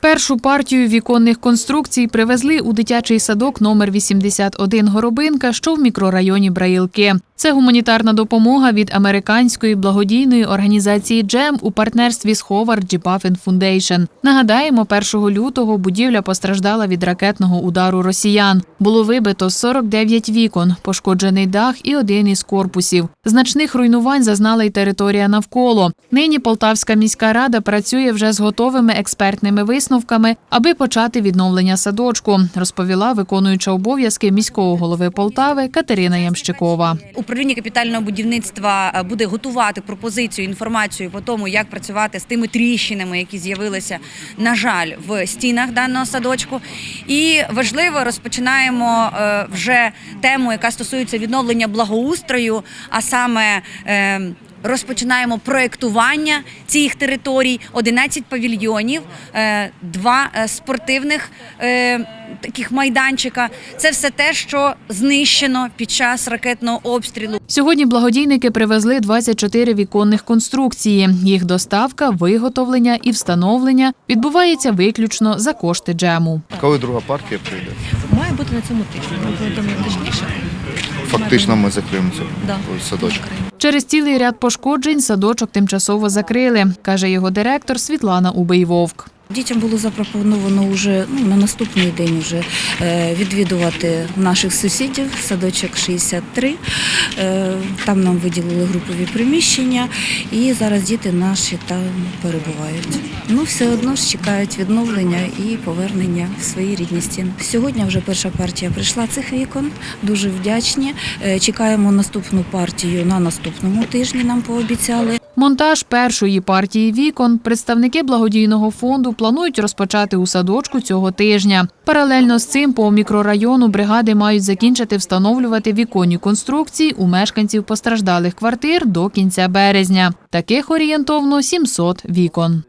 Першу партію віконних конструкцій привезли у дитячий садок номер 81 Горобинка, що в мікрорайоні Браїлки. Це гуманітарна допомога від американської благодійної організації Джем у партнерстві з G. Buffett Foundation. Нагадаємо, 1 лютого будівля постраждала від ракетного удару росіян. Було вибито 49 вікон, пошкоджений дах і один із корпусів. Значних руйнувань зазнала й територія навколо. Нині Полтавська міська рада працює вже з готовими експертними висновками, аби почати відновлення садочку, розповіла виконуюча обов'язки міського голови Полтави Катерина Ямщикова. Управління капітального будівництва е, буде готувати пропозицію, інформацію по тому, як працювати з тими тріщинами, які з'явилися, на жаль, в стінах даного садочку. І важливо розпочинаємо е, вже тему, яка стосується відновлення благоустрою, а саме. Розпочинаємо проєктування цих територій, 11 павільйонів, е, два е, спортивних е, таких майданчика. Це все те, що знищено під час ракетного обстрілу. Сьогодні благодійники привезли 24 віконних конструкції. Їх доставка, виготовлення і встановлення відбувається виключно за кошти джему. Коли друга партія прийде? Має бути на цьому тижні. Ми повідомимо точніше. Фактично ми закриємо цей Да. садочок. Через цілий ряд пошкоджень садочок тимчасово закрили, каже його директор Світлана Убий-Вовк. Дітям було запропоновано вже ну, на наступний день вже е, відвідувати наших сусідів, садочок 63. Е, там нам виділили групові приміщення, і зараз діти наші там перебувають. Ну, все одно ж чекають відновлення і повернення в свої рідні стіни. Сьогодні вже перша партія прийшла цих вікон. Дуже вдячні. Е, чекаємо наступну партію на наступному тижні. Нам пообіцяли. Монтаж першої партії вікон представники благодійного фонду планують розпочати у садочку цього тижня. Паралельно з цим по мікрорайону бригади мають закінчити встановлювати віконні конструкції у мешканців постраждалих квартир до кінця березня. Таких орієнтовно 700 вікон.